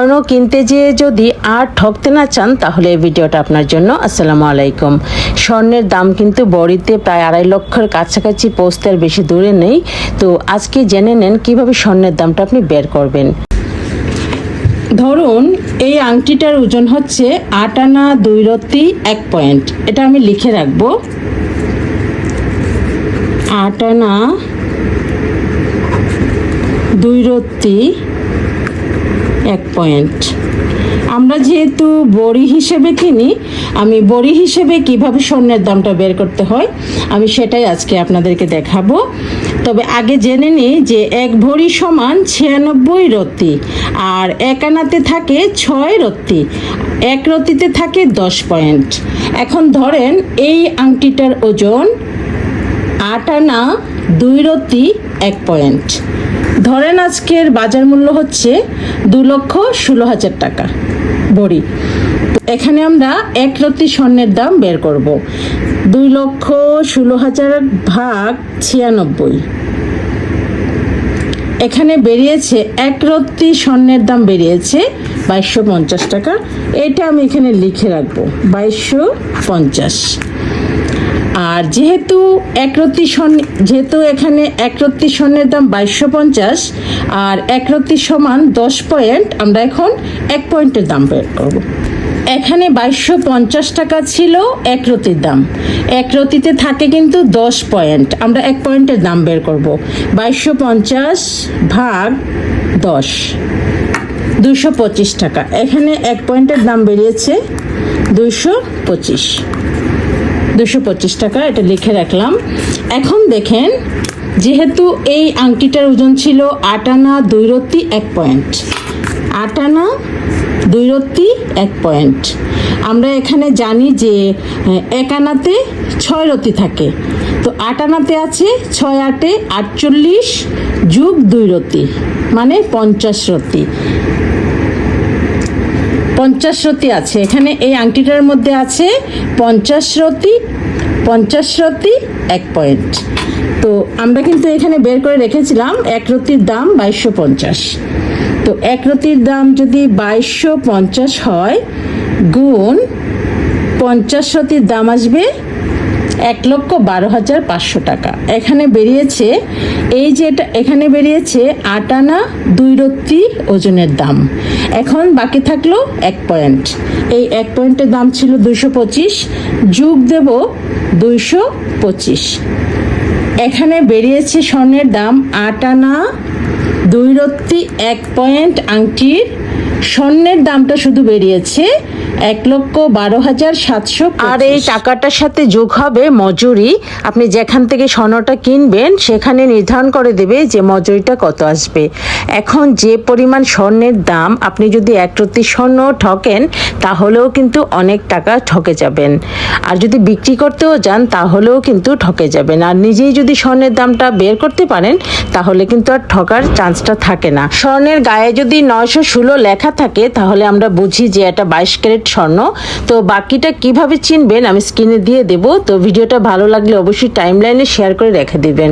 স্বর্ণ কিনতে যেয়ে যদি আর ঠকতে না চান, তাহলে এই ভিডিওটা আপনার জন্য। আসসালামু আলাইকুম। স্বর্ণের দাম কিন্তু বড়িতে প্রায় আড়াই লক্ষের কাছাকাছি পৌঁছতে আর বেশি দূরে নেই। তো আজকে জেনে নেন কীভাবে স্বর্ণের দামটা আপনি বের করবেন। ধরুন, এই আংটিটার ওজন হচ্ছে আট আনা দুই রত্তি এক পয়েন্ট। এটা আমি লিখে রাখব। আট আনা দুই রত্তি এক পয়েন্ট আমরা যেহেতু বড়ি হিসেবে কিনি, আমি বড়ি হিসেবে কীভাবে স্বর্ণের দামটা বের করতে হয়, আমি সেটাই আজকে আপনাদেরকে দেখাবো। তবে আগে জেনে নিই যে এক ভরি সমান ছিয়ানব্বই রত্তি আর এক আনাতে থাকে ছয় রত্তি এক রত্তিতে থাকে দশ পয়েন্ট এখন ধরেন এই আংটিটার ওজন আট আনা দুই রতি, এক পয়েন্ট। ধরেন আজকের বাজার মূল্য হচ্ছে দু লক্ষ ষোলো হাজার টাকা। বড়ি। এখানে আমরা এক রতি স্বর্ণের দাম বের করব। দুই লক্ষ ষোলো হাজার ভাগ ছিয়ানব্বই। এখানে বেরিয়েছে এক রত্তি স্বর্ণের দাম বেরিয়েছে বাইশশো পঞ্চাশ টাকা। এটা আমি এখানে লিখে রাখব, বাইশশো পঞ্চাশ। আর যেহেতু একরত্তি স্বর্ণ যেহেতু এখানে একরত্তি স্বর্ণের দাম বাইশশো পঞ্চাশ, আর একরত্তি সমান দশ পয়েন্ট, আমরা এখন এক পয়েন্টের দাম বের করব। এখানে বাইশশো পঞ্চাশ টাকা ছিল এক রতির দাম। এক রতিতে থাকে কিন্তু দশ পয়েন্ট, আমরা এক পয়েন্টের দাম বের করব। বাইশশো পঞ্চাশ ভাগ দশ দুশো পঁচিশ টাকা। এখানে এক পয়েন্টের দাম বেরিয়েছে দুশো পঁচিশ। দুশো পঁচিশ টাকা এটা লিখে রাখলাম। এখন দেখেন যেহেতু এই আংটিটার ওজন ছিল আট আনা দুই রত্তি এক পয়েন্ট। আট আনা দুই রত্তি এক পয়েন্ট। আমরা এখানে জানি যে আহ, এক আনাতে ছয় রতি থাকে। তো আট আনাতে আছে ছয় আটে আটচল্লিশ যুগ দুই রতি মানে পঞ্চাশ রতি পঞ্চাশ রতি আছে। এখানে এই আংটিটার মধ্যে আছে পঞ্চাশ রতি পঞ্চাশ রতি, এক পয়েন্ট। তো আমরা কিন্তু এখানে বের করে রেখেছিলাম এক রতির দাম বাইশশো পঞ্চাশ। তো এক রতির দাম যদি বাইশশো পঞ্চাশ হয়, গুণ পঞ্চাশ রতির দাম আসবে এক লক্ষ বারো হাজার পাঁচশো টাকা। এখানে বেরিয়েছে, এই যে এটা, এখানে বেরিয়েছে আট আনা দুই রত্তি ওজনের দাম। এখন বাকি থাকল এক পয়েন্ট। এই এক পয়েন্টের দাম ছিল দুইশো পঁচিশ, যুগ দেব দুইশো পঁচিশ। এখানে বেরিয়েছে স্বর্ণের দাম আট আনা দুই রত্তি এক পয়েন্ট, আংটির। স্বর্ণের দামটা শুধু বেরিয়েছে এক লক্ষ বারো হাজার সাতশো আর এই টাকাটার সাথে যোগ হবে মজুরি। আপনি যেখান থেকে স্বর্ণটা কিনবেন সেখানে নির্ধারণ করে দেবে যে মজুরিটা কত আসবে। এখন যে পরিমাণ স্বর্ণের দাম আপনি যদি এক রত্তি স্বর্ণ ঠকেন তাহলেও কিন্তু অনেক টাকা ঠকে যাবেন। আর যদি বিক্রি করতেও যান তাহলেও কিন্তু ঠকে যাবেন। আর নিজেই যদি স্বর্ণের দামটা বের করতে পারেন তাহলে কিন্তু আর ঠকার চান্সটা থাকে না। স্বর্ণের গায়ে যদি নয়শো ষোলো লেখা থাকে তাহলে আমরা বুঝি যে এটা বাইশ ক্যারেট স্বর্ণ। তো বাকিটা কীভাবে চিনবেন আমি স্ক্রিনে দিয়ে দেব। তো ভিডিওটা ভালো লাগলে অবশ্যই টাইম লাইনে শেয়ার করে রেখে দিবেন।